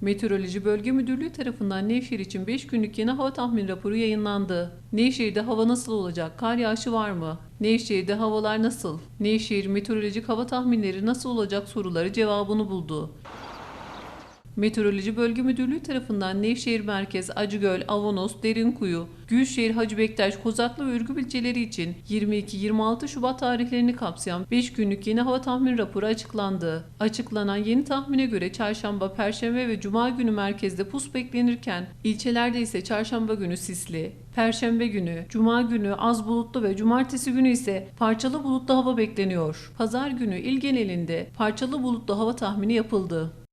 Meteoroloji Bölge Müdürlüğü tarafından Nevşehir için 5 günlük yeni hava tahmin raporu yayınlandı. Nevşehir'de hava nasıl olacak? Kar yağışı var mı? Nevşehir'de havalar nasıl? Nevşehir meteorolojik hava tahminleri nasıl olacak soruları cevabını buldu. Meteoroloji Bölge Müdürlüğü tarafından Nevşehir Merkez, Acıgöl, Avanos, Derinkuyu, Gülşehir, Hacı Bektaş, Kozaklı ve Ürgüp ilçeleri için 22-26 Şubat tarihlerini kapsayan 5 günlük yeni hava tahmin raporu açıklandı. Açıklanan yeni tahmine göre çarşamba, perşembe ve cuma günü merkezde pus beklenirken ilçelerde ise çarşamba günü sisli, Perşembe günü, cuma günü az bulutlu ve cumartesi günü ise parçalı bulutlu hava bekleniyor. Pazar günü il genelinde parçalı bulutlu hava tahmini yapıldı.